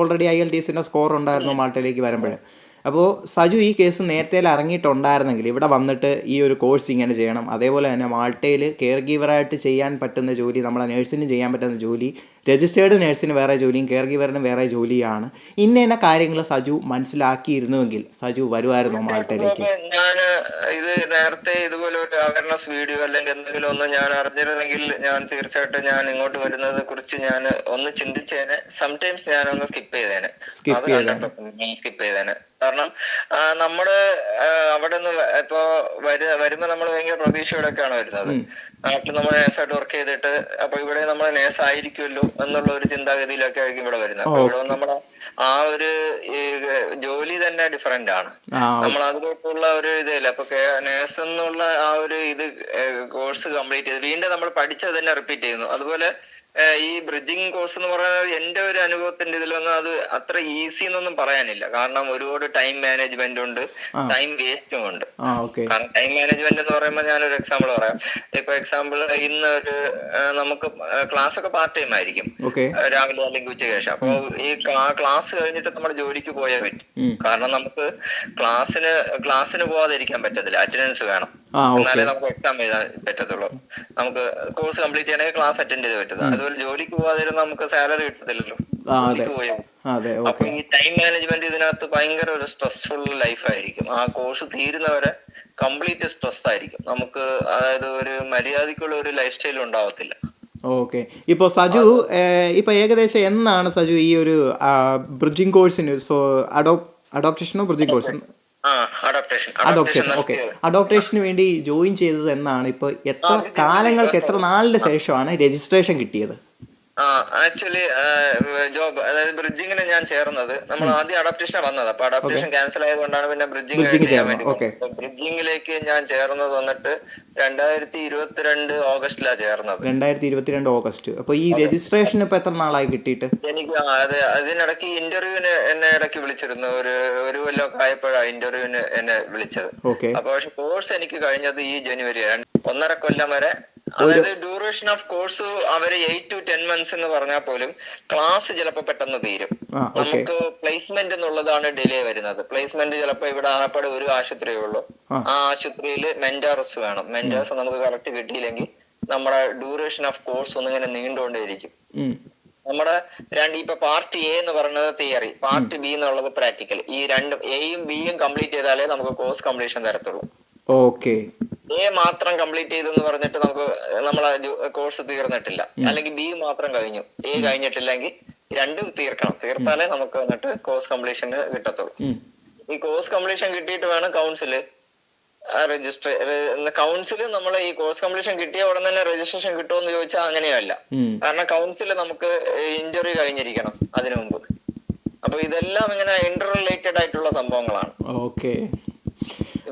ഓൾറെഡി ഐ എൽ ടി എസിന്റെ സ്കോർ ഉണ്ടായിരുന്നു മാൾട്ടയിലേക്ക് വരുമ്പോൾ അപ്പോൾ സജു ഈ കേസ് നേരത്തെ ഇറങ്ങിയിട്ടുണ്ടായിരുന്നെങ്കിൽ ഇവിടെ വന്നിട്ട് ഈ ഒരു കോഴ്സ് ഇങ്ങനെ ചെയ്യണം. അതേപോലെ തന്നെ മാൾട്ടയിൽ കെയർ ഗീവറായിട്ട് ചെയ്യാൻ പറ്റുന്ന ജോലി നമ്മളെ നേഴ്സിന് ചെയ്യാൻ പറ്റുന്ന ജോലി രജിസ്റ്റേർഡ് നേഴ്സിന് വേറെ ജോലിയും കെയർ ഗീവറിന് വേറെ ജോലിയാണ്. ഇന്ന ഇന്ന കാര്യങ്ങൾ സജു മനസ്സിലാക്കിയിരുന്നുവെങ്കിൽ സജു വരുമായിരുന്നു മാൾട്ടയിലേക്ക്. ഞാൻ ഇത് നേരത്തെ ഇതുപോലെ ഒരു അവയർനെസ് വീഡിയോ അല്ലെങ്കിൽ എന്തെങ്കിലും ഒന്ന് ഞാൻ അറിഞ്ഞിരുന്നെങ്കിൽ ഞാൻ തീർച്ചയായിട്ടും ഞാൻ ഇങ്ങോട്ട് വരുന്നത് കുറിച്ച് ഞാൻ ഒന്ന് ചിന്തിച്ചേനെ. സംടൈംസ് ഞാൻ ഒന്ന് സ്കിപ്പ് ചെയ്തേനെ. സ്കിപ്പ് ചെയ്തേനെ. സ്കിപ്പ് ചെയ്തേനെ. കാരണം നമ്മൾ അവിടെ നിന്ന് ഇപ്പൊ വരു വരുമ്പോ നമ്മൾ ഭയങ്കര പ്രതീക്ഷയോടെയൊക്കെയാണ് വരുന്നത്. നാട്ടിൽ നമ്മൾ നേഴ്സായിട്ട് വർക്ക് ചെയ്തിട്ട് അപ്പൊ ഇവിടെ നമ്മൾ നേഴ്സ് ആയിരിക്കുമല്ലോ. എന്നുള്ള ഒരു ചിന്താഗതിയിലൊക്കെ ആയിരിക്കും ഇവിടെ വരുന്നത്. അപ്പൊ ഇവിടെ നമ്മുടെ ആ ഒരു ജോലി തന്നെ ഡിഫറെന്റ് ആണ്. നമ്മൾ അതിലോട്ടുള്ള ഒരു ഇതല്ല അപ്പൊ നേഴ്സ് എന്നുള്ള ആ ഒരു ഇത് കോഴ്സ് കംപ്ലീറ്റ് ചെയ്ത് വീണ്ടും നമ്മൾ പഠിച്ചത് തന്നെ റിപ്പീറ്റ് ചെയ്യുന്നു. അതുപോലെ ഈ ബ്രിഡ്ജിങ് കോഴ്സ് എന്ന് പറയുന്നത് എന്റെ ഒരു അനുഭവത്തിന്റെ ഇതിലൊന്നും അത് അത്ര ഈസി എന്നൊന്നും പറയാനില്ല. കാരണം ഒരുപാട് ടൈം മാനേജ്മെന്റ് ഉണ്ട് ടൈം വേസ്റ്റും ഉണ്ട്. കാരണം ടൈം മാനേജ്മെന്റ് എന്ന് പറയുമ്പോൾ ഞാനൊരു എക്സാമ്പിൾ പറയാം. ഇപ്പൊ എക്സാമ്പിൾ ഇന്ന് ഒരു നമുക്ക് ക്ലാസ് ഒക്കെ പാർട്ട് ടൈം ആയിരിക്കും. രാവിലെ അല്ലെങ്കിൽ ഉച്ച ശേഷം. അപ്പൊ ഈ ക്ലാസ് കഴിഞ്ഞിട്ട് നമ്മുടെ ജോലിക്ക് പോയാൽ പറ്റും. കാരണം നമുക്ക് ക്ലാസ്സിന് ക്ലാസ്സിന് പോവാതിരിക്കാൻ പറ്റത്തില്ല. അറ്റൻഡൻസ് വേണം. എന്നാലേ നമുക്ക് എക്സാം എഴുതാൻ പറ്റത്തുള്ളൂ. നമുക്ക് കോഴ്സ് കംപ്ലീറ്റ് ചെയ്യണമെങ്കിൽ ക്ലാസ് അറ്റൻഡ് ചെയ്ത് പറ്റുന്നത് അതുപോലെ ജോലിക്ക് പോവാതെ നമുക്ക് സാലറി കിട്ടത്തില്ലല്ലോ. അപ്പൊ ഈ ടൈം മാനേജ്മെന്റ് ഇതിനകത്ത് ഭയങ്കര ഒരു സ്ട്രെസ്ഫുൾ ലൈഫ് ആയിരിക്കും ആ കോഴ്സ് തീരുന്നവരെ കംപ്ലീറ്റ് സ്ട്രെസ് ആയിരിക്കും. നമുക്ക് അതായത് ഒരു മര്യാദക്കുള്ള ഒരു ലൈഫ് സ്റ്റൈൽ ഉണ്ടാവത്തില്ല. ഓക്കെ. ഇപ്പോൾ സജു ഇപ്പൊ ഇപ്പോൾ ഏകദേശം എന്നാണ് സജു ഈ ഒരു ബ്രിഡ്ജിങ് കോഴ്സിന് സോ അഡോ അഡോപ്റ്റേഷനോ ബ്രിഡ്ജിങ് കോഴ്സ് അഡോപ്ഷൻ ഓക്കെ അഡോപ്റ്റേഷന് വേണ്ടി ജോയിൻ ചെയ്തത് എന്നാണ്. ഇപ്പൊ എത്ര കാലങ്ങൾക്ക് എത്ര നാളിന് ശേഷമാണ് രജിസ്ട്രേഷൻ കിട്ടിയത്? ആക്ച്വലി ജോബ് അതായത് ബ്രിഡ്ജിങ്ങിന് ഞാൻ ചേർന്നത്. നമ്മൾ ആദ്യം അഡാപ്റ്റേഷൻ വന്നത്. അപ്പൊ അഡാപ്റ്റേഷൻ ക്യാൻസൽ ആയതുകൊണ്ടാണ് പിന്നെ ബ്രിഡ്ജിങ് ചെയ്യാൻ വേണ്ടി. ബ്രിഡ്ജിങ്ങിലേക്ക് ഞാൻ ചേർന്നത് വന്നിട്ട് രണ്ടായിരത്തി ഇരുപത്തിരണ്ട് ഓഗസ്റ്റിലാ ചേർന്നത്. രണ്ടായിരത്തി ഇരുപത്തിരണ്ട് ഓഗസ്റ്റ്. അപ്പൊ ഈ രജിസ്ട്രേഷൻ ഇപ്പൊ എത്ര നാളായി കിട്ടിയിട്ട്? എനിക്ക് അതെ അത് അതിനിടയ്ക്ക് ഇന്റർവ്യൂവിന് എന്നെ ഇടയ്ക്ക് വിളിച്ചിരുന്നു. ഒരു ഒരു കൊല്ലമൊക്കെ ആയപ്പോഴാണ് ഇന്റർവ്യൂവിന് എന്നെ വിളിച്ചത്. അപ്പൊ പക്ഷെ കോഴ്സ് എനിക്ക് കഴിഞ്ഞത് ഈ ജനുവരി ഒന്നര കൊല്ലം വരെ അതായത് ഡ്യൂറേഷൻ ഓഫ് കോഴ്സ് അവർ എയ്റ്റ് ടു ടെൻ മന്ത്സ് എന്ന് പറഞ്ഞാൽ പോലും ക്ലാസ് ചിലപ്പോൾ പെട്ടെന്ന് തീരും. നമുക്ക് പ്ലേസ്മെന്റ് എന്നുള്ളതാണ് ഡിലേ വരുന്നത്. പ്ലേസ്മെന്റ് ചിലപ്പോൾ ഇവിടെ ആകപ്പാട് ഒരു ആശുപത്രിയേ ഉള്ളൂ. ആ. ആശുപത്രിയിൽ മെന്റാർസ് വേണം. മെന്റാർസ് നമുക്ക് കറക്റ്റ് കിട്ടിയില്ലെങ്കിൽ നമ്മുടെ ഡ്യൂറേഷൻ ഓഫ് കോഴ്സ് ഒന്നിങ്ങനെ നീണ്ടുകൊണ്ടേയിരിക്കും. നമ്മുടെ രണ്ട് ഇപ്പൊ പാർട്ട് എ എന്ന് പറയുന്നത് തിയറി പാർട്ട് ബി എന്നുള്ളത് പ്രാക്ടിക്കൽ ഈ രണ്ടും എയും ബിയും കംപ്ലീറ്റ് ചെയ്താലേ നമുക്ക് കോഴ്സ് കംപ്ലീഷൻ തരത്തുള്ളൂ. ഓക്കെ എ മാത്രം കംപ്ലീറ്റ് ചെയ്തെന്ന് പറഞ്ഞിട്ട് നമുക്ക് നമ്മളെ കോഴ്സ് തീർന്നിട്ടില്ല. അല്ലെങ്കിൽ ബി മാത്രം കഴിഞ്ഞു. എ കഴിഞ്ഞിട്ടില്ലെങ്കിൽ രണ്ടും തീർക്കണം. തീർത്താലേ നമുക്ക് വന്നിട്ട് കോഴ്സ് കംപ്ലീഷൻ കിട്ടത്തുള്ളൂ. ഈ കോഴ്സ് കംപ്ലീഷൻ കിട്ടിയിട്ട് വേണം കൗൺസിൽ രജിസ്റ്റർ കൗൺസിൽ നമ്മൾ ഈ കോഴ്സ് കംപ്ലീഷൻ കിട്ടിയ ഉടൻ തന്നെ രജിസ്ട്രേഷൻ കിട്ടുമെന്ന് ചോദിച്ചാൽ അങ്ങനെയല്ല. കാരണം കൗൺസിൽ നമുക്ക് ഇന്റർവ്യൂ കഴിഞ്ഞിരിക്കണം അതിനു മുമ്പ്. അപ്പൊ ഇതെല്ലാം ഇങ്ങനെ ഇന്റർ റിലേറ്റഡ് ആയിട്ടുള്ള സംഭവങ്ങളാണ്. ഓക്കെ.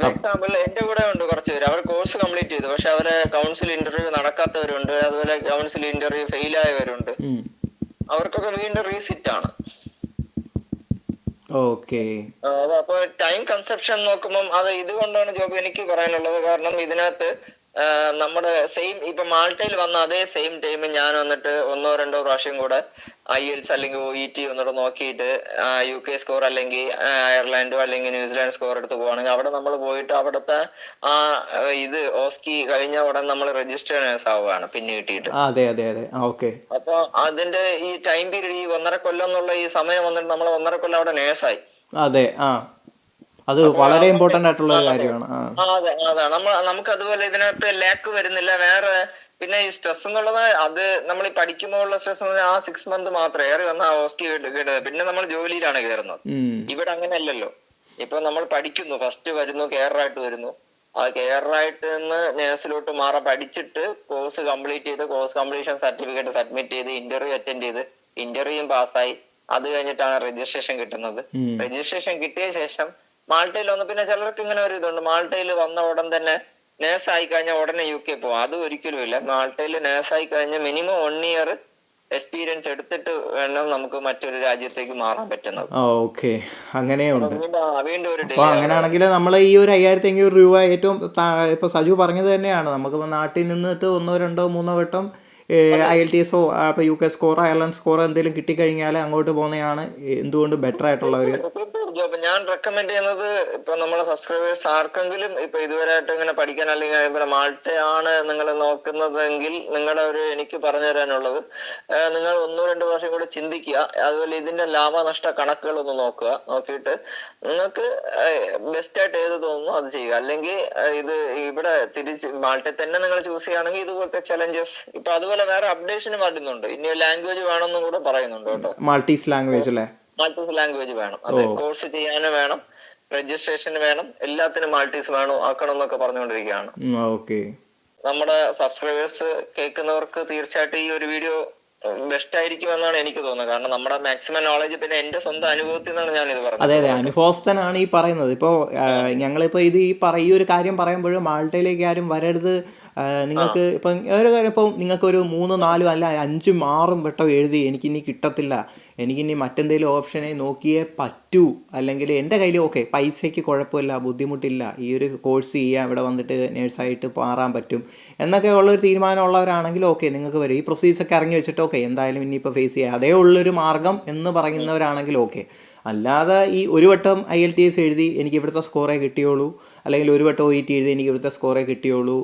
എക്സാമ്പിൾ എന്റെ കൂടെ ഉണ്ട് കുറച്ച് പേര്. അവർ കോഴ്സ് കംപ്ലീറ്റ് ചെയ്തു. പക്ഷെ അവരെ കൗൺസിൽ ഇന്റർവ്യൂ നടക്കാത്തവരുണ്ട്. അതുപോലെ കൗൺസിൽ ഇന്റർവ്യൂ ഫെയിൽ ആയവരുണ്ട്. അവർക്കൊക്കെ വീണ്ടും റീസിറ്റ് ആണ്. ഓക്കെ. അപ്പൊ ടൈം കൺസെപ്ഷൻ നോക്കുമ്പോൾ അത് ഇതുകൊണ്ടാണ് ജോബ് എനിക്ക് പറയാനുള്ളത്. കാരണം ഇതിനകത്ത് നമ്മുടെ സെയിം ഇപ്പൊ മാൾട്ടയിൽ വന്ന അതേ സെയിം ടൈം ഞാൻ വന്നിട്ട് ഒന്നോ രണ്ടോ പ്രാവശ്യം കൂടെ ഐ എൽസ് അല്ലെങ്കിൽ ഒ ഇ ടി ഒന്നിട്ട് നോക്കിയിട്ട് യു കെ സ്കോർ അല്ലെങ്കിൽ അയർലൻഡോ അല്ലെങ്കിൽ ന്യൂസിലാൻഡ് സ്കോർ എടുത്ത് പോവാണെങ്കിൽ അവിടെ നമ്മൾ പോയിട്ട് അവിടുത്തെ ആ ഇത് ഓസ്കി കഴിഞ്ഞ ഉടൻ നമ്മൾ രജിസ്റ്റർ ആവുകയാണ് പിന്നെ കിട്ടിയിട്ട്. അതെ അതെ അതെ. ഓക്കെ. അപ്പൊ അതിന്റെ ഈ ടൈം പീരീഡ് ഈ ഒന്നര കൊല്ലം എന്നുള്ള ഈ സമയം വന്നിട്ട് നമ്മൾ ഒന്നര കൊല്ലം അവിടെ നേഴ്സായി അതെ ആ. അത് വളരെ ഇമ്പോർട്ടന്റ് ആയിട്ടുള്ള ഒരു കാര്യമാണ്. അതെ അതെ നമ്മൾ നമുക്ക് അതുപോലെ ഇതിനകത്ത് ലാക്ക് വരുന്നില്ല. വേറെ പിന്നെ ഈ സ്ട്രെസ് എന്നുള്ളത് അത് നമ്മൾ ഈ പഠിക്കുമ്പോൾ ഉള്ള സ്ട്രെസ് ആ സിക്സ് മന്ത് മാത്രം ഏറെ വന്ന അവസ്ഥ കേട്ടത് പിന്നെ നമ്മൾ ജോലിയിലാണ് കയറുന്നത്. ഇവിടെ ഇവിടെ അങ്ങനെയല്ലല്ലോ. ഇപ്പൊ നമ്മൾ പഠിക്കുന്നു. ഫസ്റ്റ് വരുന്നു കെയറായിട്ട് വരുന്നു. ആ കെയറായിട്ട് നിന്ന് നേഴ്സിലോട്ട് മാറാൻ പഠിച്ചിട്ട് കോഴ്സ് കംപ്ലീറ്റ് ചെയ്ത് കോഴ്സ് കംപ്ലീഷൻ സർട്ടിഫിക്കറ്റ് സബ്മിറ്റ് ചെയ്ത് ഇന്റർവ്യൂ അറ്റൻഡ് ചെയ്ത് ഇന്റർവ്യൂയും പാസ്സായി അത് കഴിഞ്ഞിട്ടാണ് രജിസ്ട്രേഷൻ കിട്ടുന്നത്. രജിസ്ട്രേഷൻ കിട്ടിയ ശേഷം മാൾട്ടയിൽ വന്ന് പിന്നെ ചിലർക്ക് ഇങ്ങനെ ഒരു ഇതുണ്ട്. മാൾട്ടയിൽ വന്ന ഉടൻ തന്നെ നേഴ്സ് ആയി കഴിഞ്ഞാൽ ഉടനെ യു കെ പോകും അത് ഒരിക്കലും ഇല്ല. മാൾട്ടയിൽ നേഴ്സ് ആയി കഴിഞ്ഞാൽ മിനിമം വൺ ഇയർ എക്സ്പീരിയൻസ് എടുത്തിട്ട് വേണം നമുക്ക് മറ്റൊരു രാജ്യത്തേക്ക് മാറാൻ പറ്റുന്നത്. ഓക്കെ അങ്ങനെയുണ്ട് അങ്ങനെയാണെങ്കിൽ നമ്മൾ ഈ ഒരു അയ്യായിരത്തി അഞ്ഞൂറ് രൂപ ഏറ്റവും ഇപ്പൊ സജു പറഞ്ഞത് തന്നെയാണ്. നമുക്ക് നാട്ടിൽ നിന്നിട്ട് ഒന്നോ രണ്ടോ മൂന്നോ വട്ടം ഐ എൽ ടി എസോ യു കെ സ്കോറോ അയർലൻഡ് സ്കോറോ എന്തെങ്കിലും കിട്ടിക്കഴിഞ്ഞാൽ അങ്ങോട്ട് പോകുന്നതാണ് എന്തുകൊണ്ട് ബെറ്റർ ആയിട്ടുള്ള ഒരു ജോബ് ഞാൻ റെക്കമെൻഡ് ചെയ്യുന്നത് ഇപ്പൊ നമ്മുടെ സബ്സ്ക്രൈബേഴ്സ് ആർക്കെങ്കിലും ഇപ്പൊ ഇതുവരെയായിട്ട് ഇങ്ങനെ പഠിക്കാൻ അല്ലെങ്കിൽ ഇവിടെ മാൾട്ടയാണ് നിങ്ങൾ നോക്കുന്നതെങ്കിൽ നിങ്ങളുടെ ഒരു എനിക്ക് പറഞ്ഞു തരാനുള്ളത്. നിങ്ങൾ ഒന്നോ രണ്ടോ വർഷം കൂടി ചിന്തിക്കുക. അതുപോലെ ഇതിന്റെ ലാഭനഷ്ട കണക്കുകൾ ഒന്ന് നോക്കുക. നോക്കിയിട്ട് നിങ്ങൾക്ക് ബെസ്റ്റ് ആയിട്ട് ഏത് തോന്നുന്നു അത് ചെയ്യുക. അല്ലെങ്കിൽ ഇത് ഇവിടെ തിരിച്ച് മാൾട്ടെ തന്നെ നിങ്ങൾ ചൂസ് ചെയ്യുകയാണെങ്കിൽ ഇതുപോലത്തെ ചലഞ്ചസ് ഇപ്പൊ അതുപോലെ വേറെ അപ്ഡേഷനും വരുന്നുണ്ട് ഇനി ലാംഗ്വേജ് വേണമെന്നും കൂടെ പറയുന്നുണ്ട് കേട്ടോ. മൾട്ടീസ് ലാംഗ്വേജ് അല്ലേ മൾട്ടീസ് ലാംഗ്വേജ് വേണം. അതെ കോഴ്സ് ചെയ്യാനും വേണം രജിസ്ട്രേഷന് വേണം എല്ലാത്തിനും മൾട്ടീസ് വേണം ആക്കണം എന്നൊക്കെ പറഞ്ഞുകൊണ്ടിരിക്കുകയാണ്. നമ്മുടെ സബ്സ്ക്രൈബേഴ്സ് കേൾക്കുന്നവർക്ക് തീർച്ചയായിട്ടും ഈ ഒരു വീഡിയോ ബെസ്റ്റ് ആയിരിക്കും എന്നാണ് എനിക്ക് തോന്നുന്നത്. കാരണം നമ്മുടെ മാക്സിമം നോളജ് പിന്നെ എന്റെ സ്വന്തം അനുഭവത്തിൽ നിന്നാണ് ഞാൻ ഇത് പറഞ്ഞത്. അതെ അതെ. അനുഭവസ്ഥനാണ് ഈ പറയുന്നത്. ഇപ്പോ ഞങ്ങളിപ്പോൾ ഇത് ഈ പറ ഈ ഒരു കാര്യം പറയുമ്പോഴും മാൾട്ടയിലേക്ക് ആരും വരരുത് നിങ്ങൾക്ക് ഇപ്പം ഒരു കാര്യം ഇപ്പം നിങ്ങൾക്കൊരു മൂന്ന് നാലും അല്ല അഞ്ചും ആറും വട്ടം എഴുതി എനിക്കിനി കിട്ടത്തില്ല. എനിക്കിനി മറ്റെന്തെങ്കിലും ഓപ്ഷനെ നോക്കിയേ പറ്റൂ. അല്ലെങ്കിൽ എന്റെ കയ്യിൽ ഓക്കെ പൈസയ്ക്ക് കുഴപ്പമില്ല ബുദ്ധിമുട്ടില്ല. ഈ ഒരു കോഴ്സ് ചെയ്യാം ഇവിടെ വന്നിട്ട് നേഴ്സായിട്ട് മാറാൻ പറ്റും. എന്നൊക്കെ ഉള്ളൊരു തീരുമാനമുള്ളവരാണെങ്കിൽ ഓക്കെ നിങ്ങൾക്ക് വരും. ഈ പ്രൊസീസ് ഒക്കെ ഇറങ്ങി വെച്ചിട്ട് ഓക്കെ എന്തായാലും ഇനിയിപ്പോൾ ഫേസ് ചെയ്യാം. അതേ ഉള്ളൊരു മാർഗം എന്ന് പറയുന്നവരാണെങ്കിൽ ഓക്കെ അല്ലാതെ ഈ ഒരു വട്ടം ഐ എൽ ടി എസ് എഴുതി എനിക്ക് ഇവിടുത്തെ സ്കോറേ കിട്ടിയുള്ളൂ അല്ലെങ്കിൽ ഒരു വട്ടം ഒ ഇ ടി എഴുതി എനിക്ക് ഇവിടുത്തെ സ്കോറേ കിട്ടിയുള്ളൂ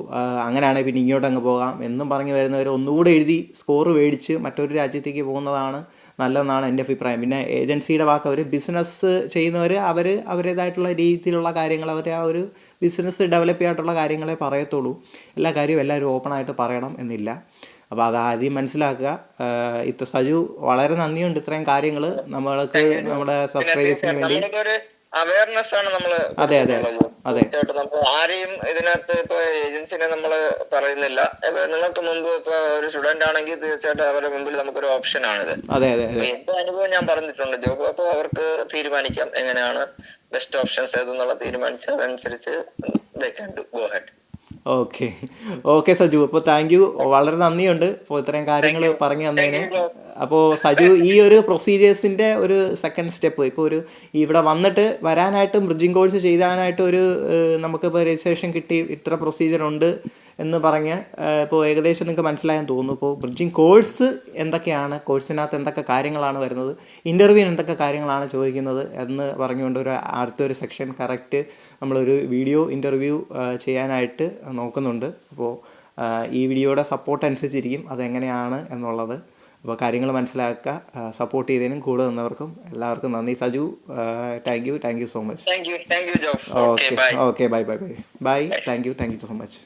അങ്ങനെയാണ് അങ്ങനെയാണെങ്കിൽ പിന്നെ ഇങ്ങോട്ട് അങ്ങ് പോകാം. എന്നും പറഞ്ഞു വരുന്നവർ ഒന്നുകൂടെ എഴുതി സ്കോർ മേടിച്ച് മറ്റൊരു രാജ്യത്തേക്ക് പോകുന്നതാണ് നല്ലതെന്നാണ് എന്റെ അഭിപ്രായം. പിന്നെ ഏജൻസിയുടെ വാക്ക് അവർ ബിസിനസ് ചെയ്യുന്നവർ അവർ അവരുടേതായിട്ടുള്ള രീതിയിലുള്ള കാര്യങ്ങൾ അവർ ആ ഒരു ബിസിനസ് ഡെവലപ്പ് ചെയ്യായിട്ടുള്ള കാര്യങ്ങളെ പറയത്തുള്ളൂ. എല്ലാ കാര്യവും എല്ലാവരും ഓപ്പണായിട്ട് പറയണം എന്നില്ല. അപ്പോൾ അത് ആദ്യം മനസ്സിലാക്കുക. ഇത്ര സജു വളരെ നന്ദിയുണ്ട് ഇത്രയും കാര്യങ്ങൾ നമ്മൾക്ക് നമ്മുടെ സബ്സ്ക്രൈബേഴ്സിന് വേണ്ടി. അവയർനെസ് ആണ് നമ്മൾ അതെ, അതെ, അതെ. തീർച്ചയായിട്ടും നമ്മൾ ആരെയും ഇതിനകത്ത് ഇപ്പൊ ഏജൻസിനെ നമ്മൾ പറയുന്നില്ല. നിങ്ങൾക്ക് മുമ്പ് ഇപ്പൊ ഒരു സ്റ്റുഡന്റ് ആണെങ്കിൽ തീർച്ചയായിട്ടും അവരുടെ മുമ്പിൽ നമുക്കൊരു ഓപ്ഷൻ ആണിത്. അതെ അതെ എന്റെ അനുഭവം ഞാൻ പറഞ്ഞിട്ടുണ്ട്. ജോബ് അപ്പൊ അവർക്ക് തീരുമാനിക്കാം എങ്ങനെയാണ് ബെസ്റ്റ് ഓപ്ഷൻസ് ഏതെന്നുള്ള തീരുമാനിച്ച് അതനുസരിച്ച് go ahead. Okay okay Saju. അപ്പോൾ താങ്ക് യു വളരെ നന്ദിയുണ്ട്. അപ്പോൾ ഇത്രയും കാര്യങ്ങൾ പറഞ്ഞു തന്നതിന്. അപ്പോൾ സജു ഈ ഒരു പ്രൊസീജിയേഴ്സിന്റെ ഒരു സെക്കൻഡ് സ്റ്റെപ്പ് ഇപ്പോൾ ഒരു ഇവിടെ വന്നിട്ട് വരാനായിട്ട് ബ്രിഡ്ജിങ് കോഴ്സ് ചെയ്താനായിട്ട് ഒരു നമുക്ക് നമുക്കിപ്പോൾ രജിസ്ട്രേഷൻ കിട്ടി ഇത്ര പ്രൊസീജിയർ ഉണ്ട് എന്ന് പറഞ്ഞ് ഇപ്പോൾ ഏകദേശം നിങ്ങൾക്ക് മനസ്സിലായെന്ന് തോന്നുന്നു. ഇപ്പോൾ ബ്രിഡ്ജിങ് കോഴ്സ് എന്തൊക്കെയാണ്? കോഴ്സിനകത്ത് എന്തൊക്കെ കാര്യങ്ങളാണ് വരുന്നത്? ഇന്റർവ്യൂവിന് എന്തൊക്കെ കാര്യങ്ങളാണ് ചോദിക്കുന്നത്? എന്ന് പറഞ്ഞുകൊണ്ട് ഒരു അടുത്തൊരു സെക്ഷൻ കറക്റ്റ് നമ്മളൊരു വീഡിയോ ഇന്റർവ്യൂ ചെയ്യാനായിട്ട് നോക്കുന്നുണ്ട്. അപ്പോൾ ഈ വീഡിയോയുടെ സപ്പോർട്ട് അനുസരിച്ചിരിക്കും അതെങ്ങനെയാണ് എന്നുള്ളത്. അപ്പോൾ കാര്യങ്ങൾ മനസ്സിലാക്കുക സപ്പോർട്ട് ചെയ്തതിനും കൂടെ നിന്നവർക്കും എല്ലാവർക്കും നന്ദി. Saju thank you thank you so much okay okay bye bye bye bye thank you thank you so much